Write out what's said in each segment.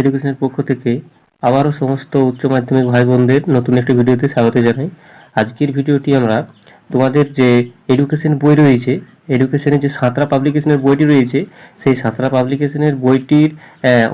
এডুকেশনের পক্ষ থেকে আবারও সমস্ত উচ্চ মাধ্যমিক ভাই বোনদের নতুন একটি ভিডিওতে স্বাগত জানাই। আজকের ভিডিওটি আমরা তোমাদের যে এডুকেশন বই রয়েছে এডুকেশনের যে সাঁতরা পাবলিকেশনের বইটি রয়েছে, সেই সাঁতরা পাবলিকেশনের বইটির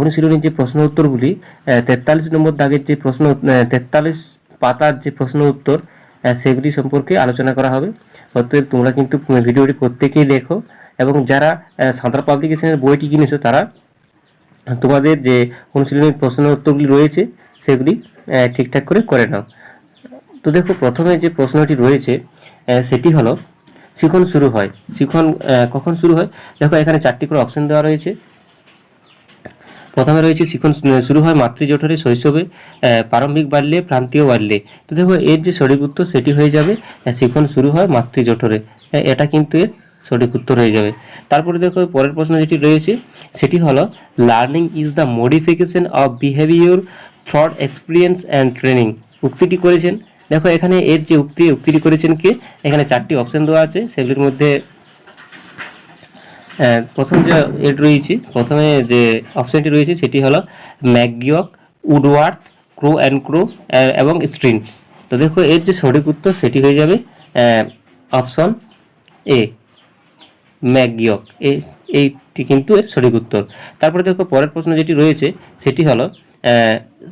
অনুশীলনের যে প্রশ্ন উত্তরগুলি তেতাল্লিশ নম্বর দাগের যে প্রশ্ন তেতাল্লিশ পাতার যে প্রশ্ন উত্তর সেগুলি সম্পর্কে আলোচনা করা হবে। অতএব তোমরা কিন্তু ভিডিওটি প্রত্যেকেই দেখো এবং যারা সাঁতরা পাবলিকেশনের বইটি কিনেছো, তারা তোমাদের যে অনুশীলনের প্রশ্ন উত্তরগুলি রয়েছে, সেগুলি ঠিকঠাক করে করে নাও। তো দেখো, প্রথমে যে প্রশ্নটি রয়েছে সেটি হলো, শিখন শুরু হয়। শিখন কখন শুরু হয়? দেখো, এখানে চারটি করে অপশন দেওয়া রয়েছে। প্রথমে রয়েছে, শিখন শুরু হয় মাতৃজঠরে শৈশবে প্রারম্ভিক বাড়লে প্রান্তীয় বাড়লে তো দেখো, এর যে সঠিক উত্তর সেটি হয়ে যাবে শিখন শুরু হয় মাতৃজঠরে। এটা কিন্তু এর সঠিক উত্তর হয়ে যাবে। তারপরে দেখো, পরের প্রশ্ন যেটি রয়েছে, সেটি হলো learning is the modification of behaviour through experience and training উক্তিটি করেছেন। দেখো, এখানে এর যে উক্তি, উক্তিটি করেছেন কে? এখানে চারটি অপশন দেওয়া আছে, সেগুলির মধ্যে প্রথম যে এড রয়েছে, প্রথমে যে অপশনটি রয়েছে, সেটি হলো ম্যাগিয়ক উডওয়ার্থ, ক্রো অ্যান্ড ক্রো এবং স্ট্রিন তো দেখো, এর যে সঠিক উত্তর, সেটি হয়ে যাবে অপশন এ ম্যাগিয়ক। এই এইটি কিন্তু এর সঠিক উত্তর। তারপরে দেখো পরের প্রশ্ন যেটি রয়েছে, সেটি হলো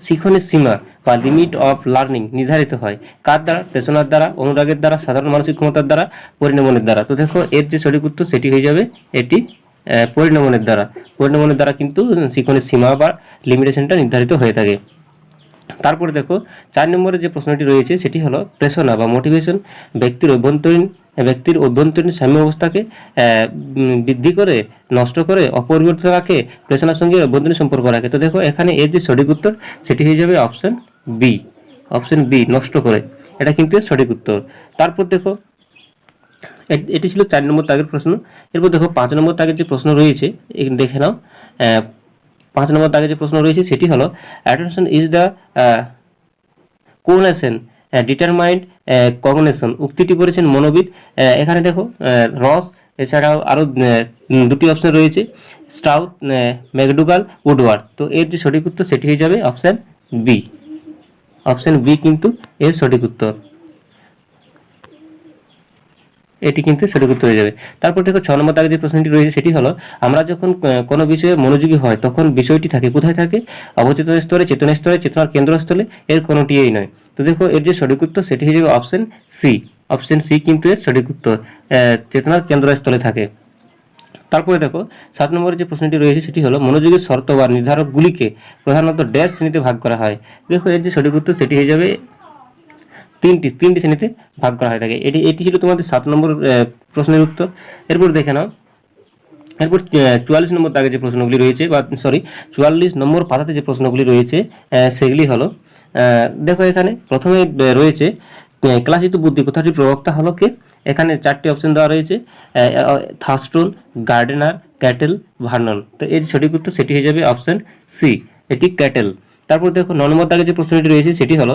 শিখনের সীমা বা লিমিট অফ লার্নিং নির্ধারিত হয় কার দ্বারা? প্রেষণার দ্বারা, অনুরাগের দ্বারা, সাধারণ মানসিক ক্ষমতার দ্বারা, পরিণমনের দ্বারা। তো দেখো, এর যে সঠিক উত্তর, সেটি হয়ে যাবে এটি পরিণমনের দ্বারা। পরিণমনের দ্বারা কিন্তু শিখনের সীমা বা লিমিটেশনটা নির্ধারিত হয়ে থাকে। তারপরে দেখো, চার নম্বরে যে প্রশ্নটি রয়েছে, সেটি হলো প্রেষণা বা মোটিভেশন ব্যক্তির অভ্যন্তরীণ ব্যক্তির অভ্যন্তরীণ সাম্য অবস্থাকে বৃদ্ধি করে, নষ্ট করে অপরিবর্তিত রাখে প্রেষণার সঙ্গে অভ্যন্তরীণ সম্পর্ক রাখে। তো দেখো, এখানে এর যে সঠিক উত্তর, সেটি হয়ে যাবে অপশন বি অপশন বি নষ্ট করে। এটা কিন্তু সঠিক উত্তর। তারপর দেখো এটি ছিল চার নম্বর তাগের প্রশ্ন। এরপর দেখো, পাঁচ নম্বর তাগের যে প্রশ্ন রয়েছে দেখে নাও। পাঁচ নম্বর দাগে যে প্রশ্ন রয়েছে, সেটি হলো attention is the conation determined cognition উক্তিটি করেছেন মনোবিদ। এখানে দেখো রস, এছাড়াও আরও দুটি অপশন রয়েছে। স্টাউথ ম্যাকডুগাল উডওয়ার্ড তো এর যে সঠিক উত্তর সেটি হয়ে যাবে অপশান বি অপশান বি কিন্তু এর সঠিক উত্তর। এটি কিন্তু সঠিক উত্তর হয়ে যাবে। তারপর দেখো, ছ নম্বর দাগে যে প্রশ্নটি রয়েছে, সেটি হলো, আমরা যখন কোনো বিষয়ে মনোযোগী হয়, তখন বিষয়টি থাকে, কোথায় থাকে? অবচেতন স্তরে, চেতন স্তরে, চেতনার কেন্দ্রস্থলে, এর কোনোটিই নয়। তো দেখো, এর যে সঠিক উত্তর সেটি হয়ে যাবে অপশন সি অপশন সি কিন্তু এর সঠিক উত্তর চেতনার কেন্দ্রস্থলে থাকে। তারপরে দেখো, সাত নম্বরের যে প্রশ্নটি রয়েছে, সেটি হলো মনোযোগের শর্ত বা নির্ধারকগুলিকে প্রধানত ড্যাশ শ্রেণীতে ভাগ করা হয়। দেখো, এর যে সঠিক উত্তর সেটি হয়ে যাবে তিনটি তিনটি শ্রেণীতে ভাগ করা হয়ে থাকে। এটি এটি ছিল তোমাদের সাত নম্বর প্রশ্নের উত্তর। এরপর দেখে নাও। এরপর চুয়াল্লিশ নম্বর দাগে যে প্রশ্নগুলি রয়েছে বা সরি চুয়াল্লিশ নম্বর পাতাতে যে প্রশ্নগুলি রয়েছে সেগুলি হলো দেখো এখানে প্রথমে রয়েছে ক্লাসিত বুদ্ধি কথাটির প্রবক্তা হলো কে? এখানে চারটি অপশন দেওয়া রয়েছে থাস্টন গার্ডেনার ক্যাটেল ভার্নন তো এর সঠিক উত্তর সেটি হয়ে যাবে অপশন সি এটি ক্যাটেল তারপর দেখো ন নম্বর দাগে যে প্রশ্নটি রয়েছে, সেটি হলো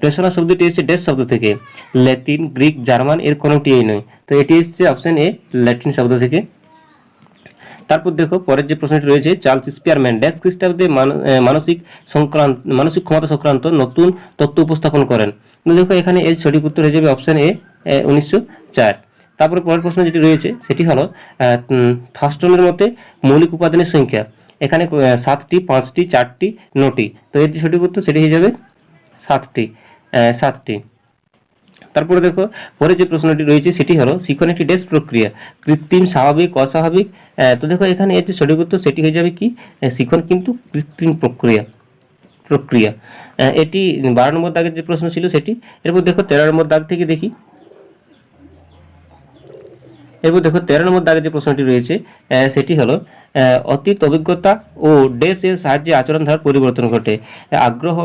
প্রেসনা শব্দটি এসেছে ডেস শব্দ থেকে। ল্যাতিন গ্রিক, জার্মান, এর কোনোটিই নয়। তো এটি এসেছে অপশন এ, ল্যাটিন শব্দ থেকে। তারপর দেখো, পরের যে প্রশ্নটি রয়েছে, চার্লস স্পিয়ারম্যান ড্যাশ খ্রিস্টাব্দে মানসিক সংক্রান্ত, মানসিক ক্ষমতা সংক্রান্ত নতুন তত্ত্ব উপস্থাপন করেন। দেখো, এখানে এর সঠিক উত্তর হয়ে যাবে অপশন এ উনিশশো চার। তারপরে পরের প্রশ্ন যেটি রয়েছে, সেটি হলো থাস্টনের মতে মৌলিক উপাদানের সংখ্যা। এখানে সাতটি, পাঁচটি, চারটি, নটি। তো এর সঠিক উত্তর সেটি হয়ে যাবে সাতটি সাতটি। তারপরে দেখো, পরে যে প্রশ্নটি রয়েছে সেটি হলো, শিখন একটি ডেস প্রক্রিয়া, কৃত্রিম, স্বাভাবিক, অস্বাভাবিক তো দেখো এখানে এর যে সঠিক উত্তর সেটি হয়ে যাবে কি? শিখন কিন্তু কৃত্রিম প্রক্রিয়া প্রক্রিয়া। এটি বারো নম্বর দাগের যে প্রশ্ন ছিল সেটি, এরপর দেখো তেরো নম্বর দাগ থেকে দেখি। এরপর দেখো, তেরো নম্বর দাগে যে প্রশ্নটি রয়েছে সেটি হলো অতীত অভিজ্ঞতা ও ডেস এর সাহায্যে আচরণ ধারার পরিবর্তন ঘটে। আগ্রহ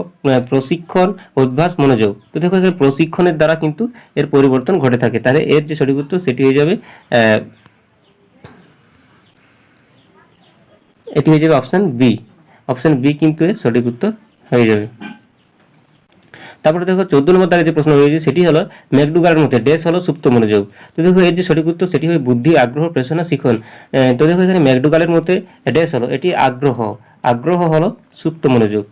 প্রশিক্ষণ, অভ্যাস, মনোযোগ। তো দেখো, এখানে প্রশিক্ষণের দ্বারা কিন্তু এর পরিবর্তন ঘটে থাকে। তাহলে এর যে সঠিক উত্তর, সেটি হয়ে যাবে এটি হয়ে যাবে অপশান বি অপশান বি কিন্তু এর সঠিক উত্তর হয়ে যাবে। তারপরে দেখো চোদ্দ নম্বর দাগে যে প্রশ্ন রয়েছে সেটি হলো ম্যাকডুগারের মধ্যে ডেস হলো সুপ্ত মনোযোগ। তো দেখো এর যে সঠিক উত্তর, সেটি হবে বুদ্ধি, আগ্রহ প্রেষণা শিখন। তো দেখো এখানে ম্যাকডুগালের মধ্যে ডেস হলো, এটি আগ্রহ। আগ্রহ হলো সুপ্ত মনোযোগ।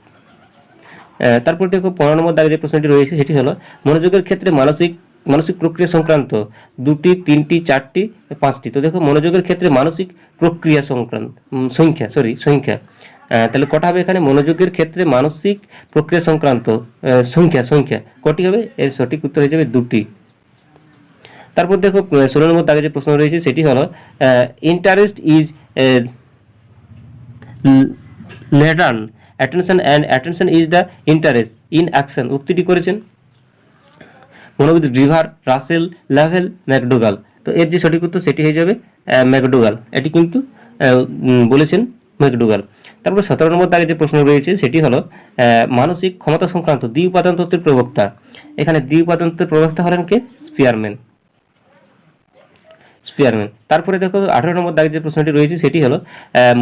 তারপর দেখো পনেরো নম্বর দাগে যে প্রশ্নটি রয়েছে, সেটি হলো মনোযোগের ক্ষেত্রে মানসিক মানসিক প্রক্রিয়া সংক্রান্ত দুটি, তিনটি, চারটি, পাঁচটি। তো দেখো মনোযোগের ক্ষেত্রে মানসিক প্রক্রিয়া সংক্রান্ত সংখ্যা সরি সংখ্যা। তাহলে কটা হবে এখানে? মনোযোগের ক্ষেত্রে মানসিক প্রক্রিয়া সংক্রান্ত সংখ্যা সংখ্যা। কটি হবে? এর সঠিক উত্তর হয়ে যাবে দুটি। তারপর দেখো ষোলো নম্বর দাগে যে প্রশ্ন রয়েছে সেটি হলো interest is latent attention and attention is the interest in action উক্তিটি করেছেন মনোবিদ রিভার রাসেল লাভেল ম্যাকডোগাল। তো এর যে সঠিক উত্তর সেটি হয়ে যাবে ম্যাকডোগাল। এটি কিন্তু বলেছেন ম্যাকডোগাল। তারপর সতেরো নম্বর তারিখে যে প্রশ্ন রয়েছে সেটি হলো মানসিক ক্ষমতা সংক্রান্ত দ্বি উপাদান তত্ত্বের প্রবক্তা। এখানে দ্বি উপাদান তত্ত্বের প্রবক্তা হলেন কে? স্পিয়ারম্যান। স্পিয়ারম্যান। তারপরে দেখো আঠারো নম্বর দাগে যে প্রশ্নটি রয়েছে সেটি হলো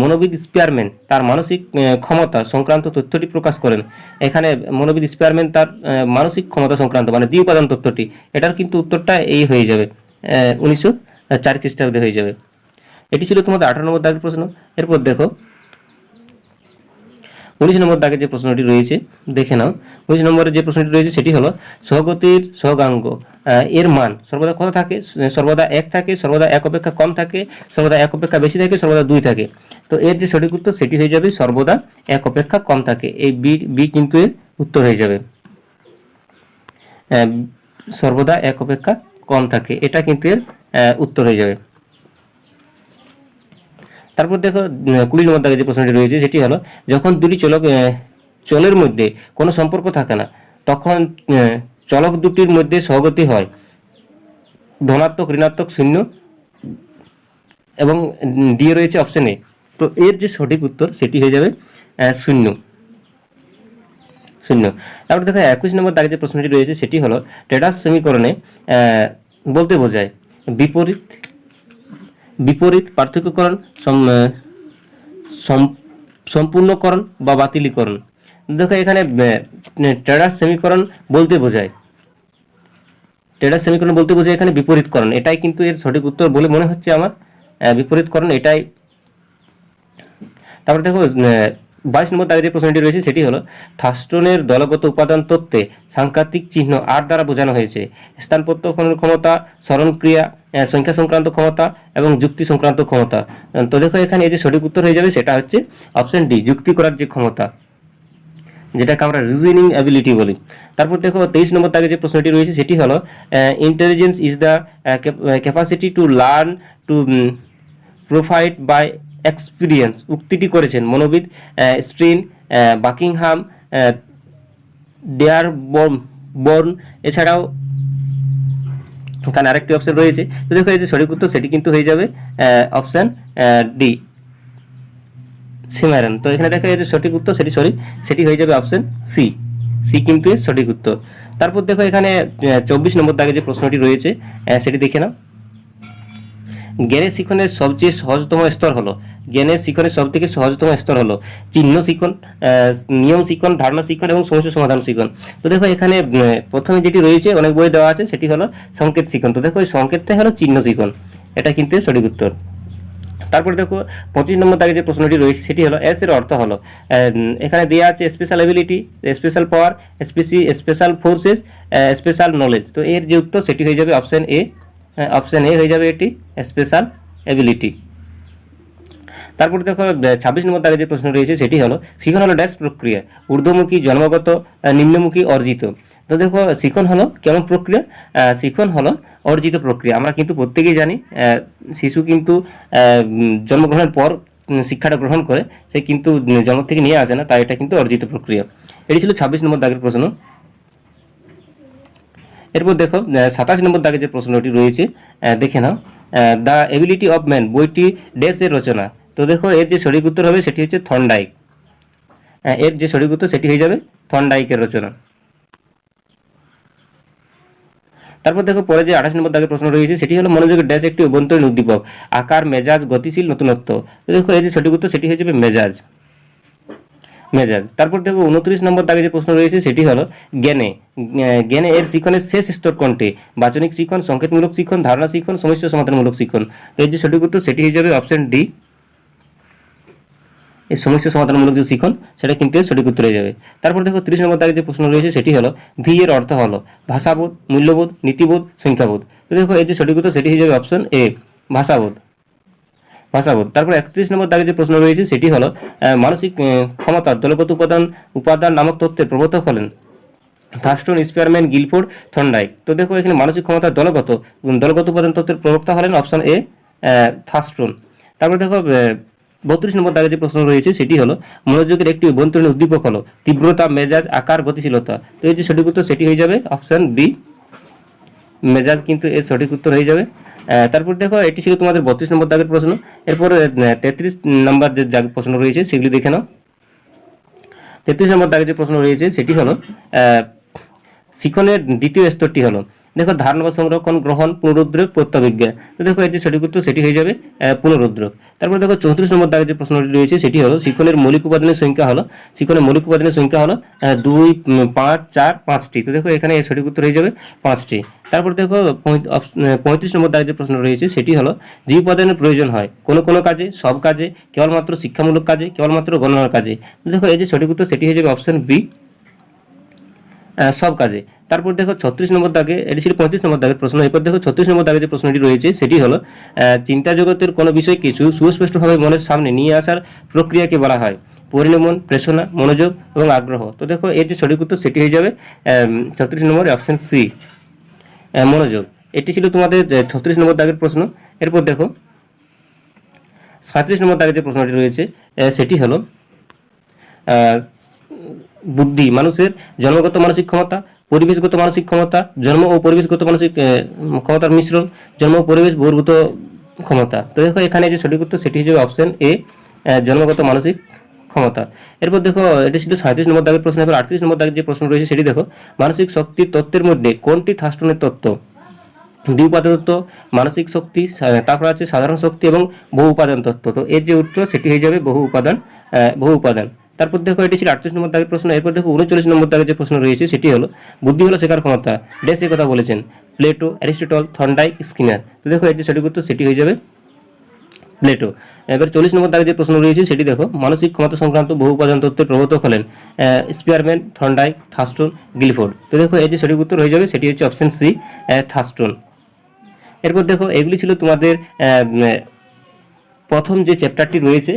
মনোবিদ স্পিয়ারম্যান তার মানসিক ক্ষমতা সংক্রান্ত তথ্যটি প্রকাশ করেন। এখানে মনোবিদ স্পিয়ারম্যান তার মানসিক ক্ষমতা সংক্রান্ত মানে দ্বি উপাদান তথ্যটি, এটার কিন্তু উত্তরটা এই হয়ে যাবে উনিশশো চার খ্রিস্টাব্দে হয়ে যাবে। এটি ছিল তোমাদের আঠারো নম্বর দাগের প্রশ্ন। এরপর দেখো উনিশ নম্বর দাগে যে প্রশ্নটি রয়েছে, দেখে নাও। উনিশ নম্বরে যে প্রশ্নটি রয়েছে, সেটি হলো, সহগতির সহগাঙ্গ এর মান সর্বদা কত থাকে? সর্বদা এক থাকে, সর্বদা এক অপেক্ষা কম থাকে, সর্বদা এক অপেক্ষা বেশি থাকে, সর্বদা দুই থাকে। তো এর যে সঠিক উত্তর, সেটি হয়ে যাবে, সর্বদা এক অপেক্ষা কম থাকে। এই বি বি কিন্তু এর উত্তর হয়ে যাবে। সর্বদা এক অপেক্ষা কম থাকে, এটা কিন্তু এর উত্তর হয়ে যাবে। তারপর দেখো কুড়ি নম্বর দাগে যে প্রশ্নটি রয়েছে, সেটি হলো, যখন দুটি চলক চলের মধ্যে কোনো সম্পর্ক থাকে না, তখন চলক দুটির মধ্যে সহগতি হয়। ধনাত্মক, ঋণাত্মক, শূন্য, এবং দিয়ে রয়েছে অপশন তো এর যে সঠিক উত্তর, সেটি হয়ে যাবে শূন্য। শূন্য। তারপর দেখো, একুশ নম্বর দাগে যে প্রশ্নটি রয়েছে, সেটি হলো, টেডাস সমীকরণে বলতে বোঝায়, বিপরীত বিপরীত পার্থক্যকরণ, সম- সম্পূর্ণকরণ বা বাতিলীকরণ। দেখো এখানে ট্রেডার সমীকরণ বলতে বোঝায়। ট্রেডার সেমিকরণ বলতে বোঝায় এখানে বিপরীতকরণ। এটাই কিন্তু এর সঠিক উত্তর বলে মনে হচ্ছে আমার। বিপরীতকরণ এটাই। তারপরে দেখো বাইশ নম্বর দাগে যে প্রশ্নটি রয়েছে, সেটি হলো থাস্টনের দলগত উপাদান তত্ত্বে সাংকেতিক চিহ্ন আর দ্বারা বোঝানো হয়েছে। স্থান প্রত্যক্ষণের ক্ষমতা, স্মরণক্রিয়া সংখ্যা সংক্রান্ত ক্ষমতা এবং যুক্তি সংক্রান্ত ক্ষমতা। তো দেখো, এখানে এই যে সঠিক উত্তর হয়ে যাবে, সেটা হচ্ছে অপশন ডি যুক্তি করার যে ক্ষমতা, যেটাকে আমরা রিজনিং অ্যাবিলিটি বলি। তারপর দেখো, তেইশ নম্বর দাগে যে প্রশ্নটি রয়েছে, সেটি হলো intelligence is the capacity to learn to provide by experience উক্তিটি করেছেন মনোবিদ স্ট্রিন বাকিংহাম ডেয়ার বর্ন। এছাড়াও এখানে আরেকটি অপশান রয়েছে। তো দেখো, এই যে সঠিক উত্তর, সেটি কিন্তু হয়ে যাবে অপশান ডি সিমারন তো এখানে দেখা যাচ্ছে সঠিক উত্তর, সেটি সরি, সেটি হয়ে যাবে অপশন সি সি কিন্তু সঠিক উত্তর। তারপর দেখো, এখানে চব্বিশ নম্বর দাগে যে প্রশ্নটি রয়েছে সেটি দেখে নাও। জ্ঞানের শিখনের সবচেয়ে সহজতম স্তর হলো জ্ঞানের শিখনের সব থেকে সহজতম স্তর হলো চিহ্ন শিখন নিয়ম শিখন, ধারণা শিখন এবং সমস্যা সমাধান শিখন। তো দেখো এখানে প্রথমে যেটি রয়েছে, অনেক বই দেওয়া আছে, সেটি হলো সংকেত শিখন। তো দেখো এই সংকেতটাই হলো চিহ্ন শিখন। এটা কিন্তু সঠিক উত্তর। তারপরে দেখো, পঁচিশ নম্বর দাগে যে প্রশ্নটি রয়েছে, সেটি হলো এস এর অর্থ হলো এখানে দেওয়া আছে special ability special power Spacey special forces special knowledge তো এর যে উত্তর, সেটি হয়ে যাবে অপশন এ অপশন এ হয়ে যাবে এটি স্পেশাল এবিলিটি তারপর দেখো ছাব্বিশ নম্বর দাগে যে প্রশ্ন রয়েছে, সেটি হলো, শিখন হলো ড্যাশ প্রক্রিয়া, ঊর্ধ্বমুখী, জন্মগত নিম্নমুখী, অর্জিত। তো দেখো, শিখন হলো কেমন প্রক্রিয়া? শিখন হলো অর্জিত প্রক্রিয়া। আমরা কিন্তু প্রত্যেকেই জানি শিশু কিন্তু জন্মগ্রহণের পর শিক্ষাটা গ্রহণ করে, সে কিন্তু জন্ম থেকে নিয়ে আসে না, তাই এটা কিন্তু অর্জিত প্রক্রিয়া। এটি ছিল ছাব্বিশ নম্বর দাগের প্রশ্ন। এরপর দেখো সাতাশ নম্বর দাগে যে প্রশ্নটি রয়েছে দেখে নাও। দ্য এবিলিটি অফ ম্যান, বইটি ডেস এর রচনা। তো দেখো, এর যে সঠিক উত্তর হবে সেটি হচ্ছে থন্ডাইক। এর যে সঠিক উত্তর সেটি হয়ে যাবে থন্ডাইকের রচনা। তারপর দেখো, পরে যে আঠাশ নম্বর দাগের প্রশ্ন রয়েছে, সেটি হলো মনোযোগের ড্যাশ একটি অভ্যন্তরীণ উদ্দীপক। আকার, মেজাজ, গতিশীল নতুনত্ব। দেখো, এর যে সঠিক উত্তর সেটি হয়ে যাবে মেজাজ। মেজাজ। তারপর দেখো উনত্রিশ নম্বর দাগে যে প্রশ্ন রয়েছে, সেটি হলো, জ্ঞানে জ্ঞানে এর শিক্ষণের শেষ স্তর কোনটি? বাচনিক শিক্ষণ সংকেতমূলক শিক্ষণ ধারণা শিক্ষণ সমস্যা সমাধানমূলক শিক্ষণ এর যে সঠিক উত্তর, সেটি হয়ে যাবে অপশন ডি এই সমস্যা সমাধানমূলক যে শিখন, সেটা কিন্তু সঠিক উত্তর হয়ে যাবে। তারপর দেখো তিরিশ নম্বর দাগে যে প্রশ্ন রয়েছে, সেটি হলো ভি এর অর্থ হলো, ভাষাবোধ, মূল্যবোধ, নীতিবোধ, সংখ্যাবোধ। তো দেখো এই যে সঠিক উত্তর, সেটি হয়ে যাবে অপশন এ ভাষাবোধ। ভাষাবোধ তারপর একত্রিশ নম্বর দাগে যে প্রশ্ন রয়েছে, সেটি হলো মানসিক ক্ষমতা, দলগত উপাদান উপাদান নামক তত্ত্বের প্রবর্তক হলেন থার্স্টন, স্পিয়ারম্যান, গিলফোর্ড থন্ডাইক তো দেখো, এখানে মানসিক ক্ষমতার দলগত দলগত উপাদান তত্ত্বের প্রবক্তা হলেন অপশন এ থার্স্টন। তারপর দেখো বত্রিশ নম্বর দাগে যে প্রশ্ন রয়েছে, সেটি হলো, মনোযোগের একটি অভ্যন্তরীণ উদ্দীপক হলো, তীব্রতা, মেজাজ, আকার, গতিশীলতা। তো এই যে সঠিক উত্তর, সেটি হয়ে যাবে অপশন বি। মেজাজ কিন্তু এর সঠিক উত্তর হয়ে যাবে। তারপর দেখো, এটি ছিল তোমাদের বত্রিশ নম্বর দাগের প্রশ্ন। এরপর তেত্রিশ নম্বর যে দাগের প্রশ্ন রয়েছে, সেগুলি দেখে নাও। তেত্রিশ নম্বর দাগের যে প্রশ্ন রয়েছে, সেটি হলো শিক্ষণের দ্বিতীয় স্তরটি হলো দেখো ধারণ বা সংরক্ষণ গ্রহণ? পুনরুদ্রেক প্রত্যাবিজ্ঞা। তো দেখো এর যে সঠিক উত্তর সেটি হয়ে যাবে পুনরুদ্রেক। তারপর দেখো চৌত্রিশ নম্বর দাগে যে প্রশ্নটি রয়েছে সেটি হলো শিখনের মৌলিক উপাদানের সংখ্যা হলো শিখনের মৌলিক উপাদানের সংখ্যা হলো দুই পাঁচ, চার, পাঁচটি। তো দেখো এখানে সঠিক উত্তর হয়ে যাবে পাঁচটি। তারপর দেখো পঁয়ত্রিশ নম্বর দাগে যে প্রশ্ন রয়েছে সেটি হলো, যে উপাদানের প্রয়োজন হয়, কোনো কোনো কাজে, সব কাজে, কেবলমাত্র শিক্ষামূলক কাজে, কেবলমাত্র গণনার কাজে। দেখো এই যে সঠিক উত্তর সেটি হয়ে যাবে অপশন বি সব কাজে। তারপর দেখো ছত্রিশ নম্বর দাগে, এটি ছিল পঁয়ত্রিশ নম্বর দাগের প্রশ্ন। এরপর দেখো ছত্রিশ নম্বর দাগে যে প্রশ্নটি রয়েছে, সেটি হলো চিন্তা জগতের কোনো বিষয় কিছু সুস্পষ্টভাবে মনের সামনে নিয়ে আসার প্রক্রিয়াকে বলা হয়। পরিণমন প্রেষণা মনোযোগ এবং আগ্রহ। তো দেখো, এর যে সঠিক উত্তর সেটি হয়ে যাবে ছত্রিশ নম্বর অপশন সি মনোযোগ। এটি ছিল তোমাদের ছত্রিশ নম্বর দাগের প্রশ্ন। এরপর দেখো, সাঁত্রিশ নম্বর দাগে যে প্রশ্নটি রয়েছে সেটি হলো বুদ্ধি, মানুষের জন্মগত মানসিক ক্ষমতা পরিবেশগত মানসিক ক্ষমতা, জন্ম ও পরিবেশগত মানসিক ক্ষমতার মিশ্রণ, জন্ম ও পরিবেশ বহির্ভূত ক্ষমতা। তো দেখো, এখানে যে সঠিক উত্তর, সেটি হিসেবে অপশন এ, জন্মগত মানসিক ক্ষমতা। এরপর দেখো, এটি ছিল সাঁত্রিশ নম্বর দাগের প্রশ্ন। এবার আটত্রিশ নম্বর দাগের যে প্রশ্ন রয়েছে, সেটি দেখো। মানসিক শক্তির তত্ত্বের মধ্যে কোনটি থাস্টনের তত্ত্ব? দুই উপাদান তত্ত্ব, মানসিক শক্তি তারপর আছে সাধারণ শক্তি এবং বহু উপাদান তত্ত্ব। তো এর যে উত্তর, সেটি হয়ে যাবে বহু উপাদান বহু উপাদান। তারপর দেখো, এটি ছিল আটত্রিশ নম্বর দাগের প্রশ্ন। এরপর দেখো, উনচল্লিশ নম্বর দাগের যে প্রশ্ন রয়েছে, সেটি হলো, বুদ্ধি হলো শেখার ক্ষমতা। ডেস এ কথা বলেছেন। Plato, Aristotle, Thorndike, Skinner. তো দেখো, এর যে সঠিক উত্তর, সেটি হয়ে যাবে প্লেটো। এবার চল্লিশ নম্বর দাগে যে প্রশ্ন রয়েছে, সেটি দেখো, মানসিক ক্ষমতা সংক্রান্ত বহু উপাদান তত্ত্বের প্রবর্তক হলেন স্পিয়ারম্যান, থন্ডাইক, থাস্টন, গিলফোর্ড। তো দেখো এই যে সঠিক উত্তর হয়ে যাবে, সেটি হচ্ছে অপশন সি থাস্টন। এরপর দেখো, এগুলি ছিল তোমাদের প্রথম যে চ্যাপ্টারটি রয়েছে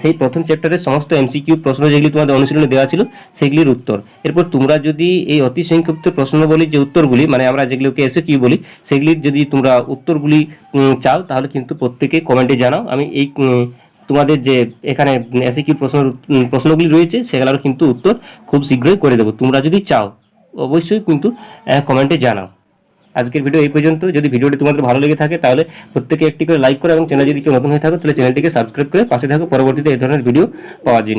সেই প্রথম চ্যাপ্টারের সমস্ত এমসিকিউ প্রশ্ন যেগুলি তোমাদের অনুশীলনে দেওয়া ছিল, সেগুলির উত্তর। এরপর তোমরা যদি এই অতি সংক্ষিপ্ত প্রশ্নবলীর যে উত্তরগুলি মানে আমরা যেগুলোকে এসে কি বলি, সেগুলির যদি তোমরা উত্তরগুলি চাও, তাহলে কিন্তু প্রত্যেকে কমেন্টে জানাও। আমি এই তোমাদের যে এখানে এসে কি প্রশ্ন প্রশ্নগুলি রয়েছে সেগুলোর কিন্তু উত্তর খুব শীঘ্রই করে দেবো। তোমরা যদি চাও, অবশ্যই কিন্তু কমেন্টে জানাও। আজকের ভিডিও এই পর্যন্ত। যদি ভিডিওটি তোমাদের ভালো লেগে থাকে, তাহলে প্রত্যেকে একটি করে লাইক করো এবং চ্যানেল যদি কেউ নতুন হয়ে থাকো, তাহলে চ্যানেলটিকে সাবস্ক্রাইব করে পাশে থাকো। পরবর্তীতে এই ধরনের ভিডিও পাওয়ার জন্য।